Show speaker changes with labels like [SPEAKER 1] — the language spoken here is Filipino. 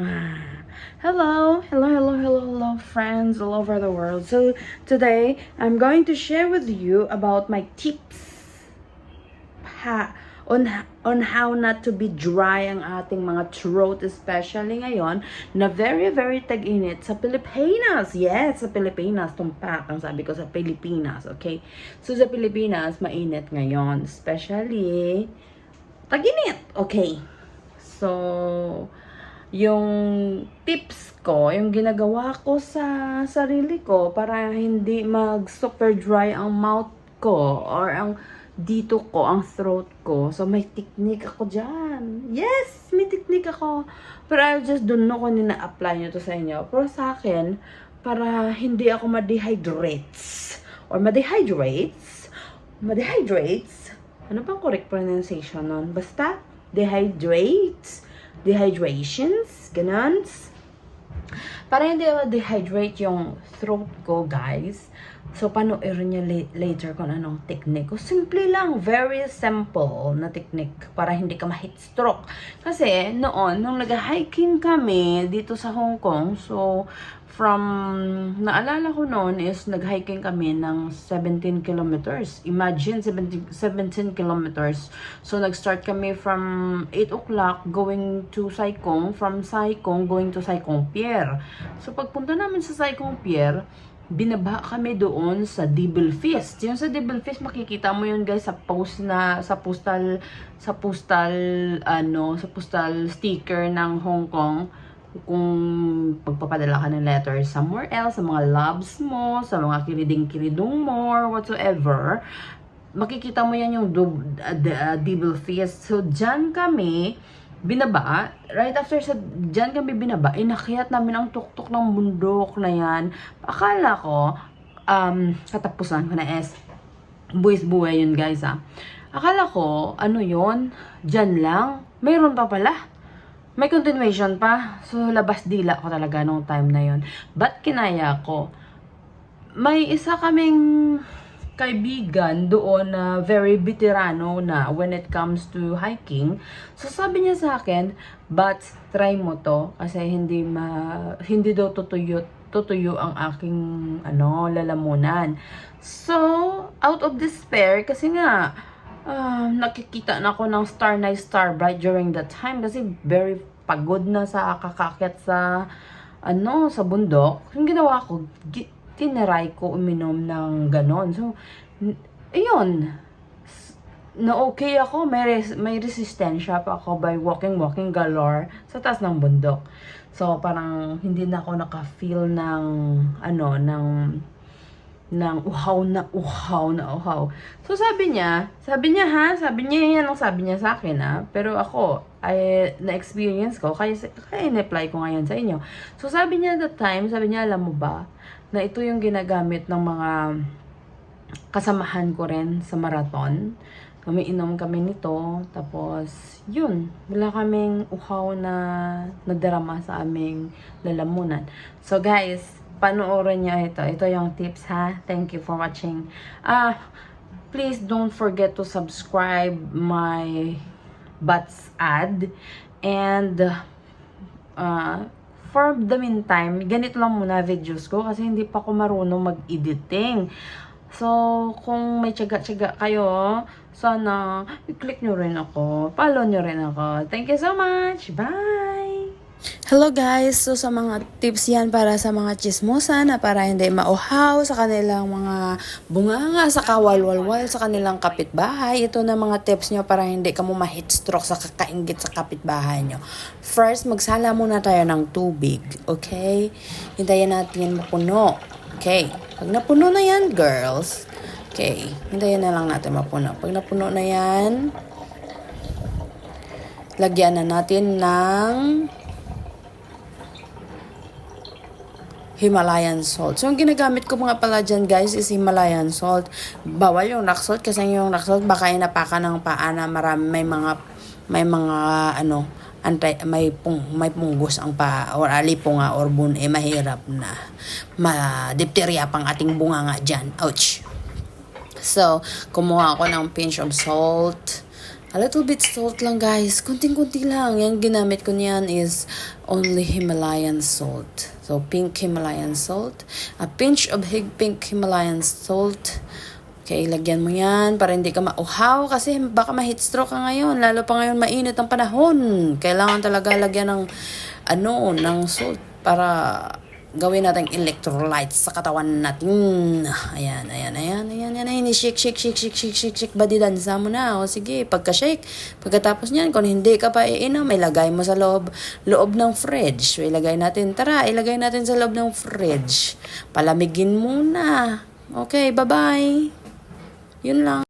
[SPEAKER 1] Hello, hello, hello, hello, hello, friends all over the world. So today I'm going to share with you about my tips ha, on on how not to be dry ang ating mga throat especially ngayon na very very tag-init sa Pilipinas. Yes, sa Pilipinas tumpak ang sabi ko sa Pilipinas, okay? So sa Pilipinas mainit ngayon, especially tag-init. Okay. So yung tips ko, yung ginagawa ko sa sarili ko para hindi mag super dry ang mouth ko or ang dito ko, ang throat ko. So, may technique ako dyan. Yes! May technique ako. Pero I just don't know kung nina-apply nyo to sa inyo. Pero sa akin, para hindi ako ma-dehydrates or ma-dehydrates, ma-dehydrates, ano bang correct pronunciation nun? Basta, dehydrates dehydrations, ganun. Para hindi ako dehydrate yung throat ko, guys. So, panoorin niyo later kung anong technique. Simple lang, very simple na technique para hindi ka ma-heat stroke. Kasi, noon, nung nag-hiking kami dito sa Hong Kong, so, from, naalala ko noon is nag-hiking kami ng 17 kilometers. Imagine, 17, 17 kilometers. So, nag-start kami from 8 o'clock going to Saikong, from Saikong going to Saikong Pier. So, pagpunta namin sa Saikong Pier, binaba kami doon sa Dibble Feast. Yung sa Dibble Feast, makikita mo yun guys sa post na, sa postal, sa postal, ano, sa postal sticker ng Hong Kong kung pagpapadala ka ng letters somewhere else, sa mga loves mo, sa mga kiriding-kiridong mo, or whatsoever, makikita mo yan yung uh, uh, double feast. So, dyan kami, binaba, right after sa, dyan kami binaba, inakyat namin ang tuktok ng bundok na yan. Akala ko, um, katapusan ko na S. Buwis buhay yun guys ah. Akala ko, ano yon dyan lang. Mayroon pa pala may continuation pa. So, labas dila ko talaga nung time na yon. But kinaya ko? May isa kaming kaibigan doon na very veterano na when it comes to hiking. So sabi niya sa akin, but try mo to kasi hindi ma hindi daw tutuyo tutuyo ang aking ano lalamunan. So out of despair kasi nga uh, nakikita na ako ng Star Night Star Bright during that time kasi very pagod na sa kakakit sa ano sa bundok. Yung ginawa ko, tinaray ko uminom ng ganon. So, ayun, na okay ako, may, res, may resistensya pa ako by walking, walking galore sa taas ng bundok. So, parang hindi na ako naka-feel ng, ano, ng ng uhaw na uhaw na uhaw. So sabi niya, sabi niya ha, sabi niya yan ang sabi niya sa akin ha. Pero ako, ay na-experience ko, kaya, kaya in-apply ko ngayon sa inyo. So sabi niya that time, sabi niya, alam mo ba, na ito yung ginagamit ng mga kasamahan ko rin sa marathon. Umiinom kami nito, tapos yun, wala kaming uhaw na nadarama sa aming lalamunan. So guys, panoorin niyo ito. Ito yung tips ha. Thank you for watching. Ah, uh, please don't forget to subscribe my Bats ad. And uh, for the meantime, ganito lang muna videos ko kasi hindi pa ako marunong mag-editing. So, kung may tiyaga-tiyaga kayo, sana i-click nyo rin ako. Follow nyo rin ako. Thank you so much. Bye!
[SPEAKER 2] Hello guys! So sa mga tips yan para sa mga chismosa na para hindi mauhaw sa kanilang mga bunganga sa kawalwalwal sa kanilang kapitbahay. Ito na mga tips nyo para hindi ka ma-heat stroke sa kakaingit sa kapitbahay nyo. First, magsala muna tayo ng tubig. Okay? Hintayin natin mapuno. Okay. Pag napuno na yan, girls. Okay. Hintayin na lang natin mapuno. Pag napuno na yan, lagyan na natin ng Himalayan salt. So, ang ginagamit ko mga pala dyan, guys, is Himalayan salt. Bawal yung rock salt kasi yung rock salt baka inapakan ng paa na marami, may mga, may mga, ano, antay, may, pung, may punggos ang pa or alipunga or bun, eh, mahirap na. Ma, dipterya pang ating bunga nga dyan. Ouch! So, kumuha ako ng pinch of salt A little bit salt lang guys. Kunting-kunti lang. Yung ginamit ko niyan is only Himalayan salt. So pink Himalayan salt. A pinch of pink Himalayan salt. Okay, lagyan mo yan para hindi ka mauhaw kasi baka ma-heat stroke ka ngayon. Lalo pa ngayon mainit ang panahon. Kailangan talaga lagyan ng ano, ng salt para gawin natin electrolytes sa katawan natin. Ayan, ayan, ayan, ayan, ayan, ayan. Shake, shake, shake, shake, shake, shake, shake. Body dansa mo na. O sige, pagka-shake. Pagkatapos niyan, kung hindi ka pa iinom, ilagay mo sa loob, loob ng fridge. So, ilagay natin, tara, ilagay natin sa loob ng fridge. Palamigin muna. Okay, bye-bye. Yun lang.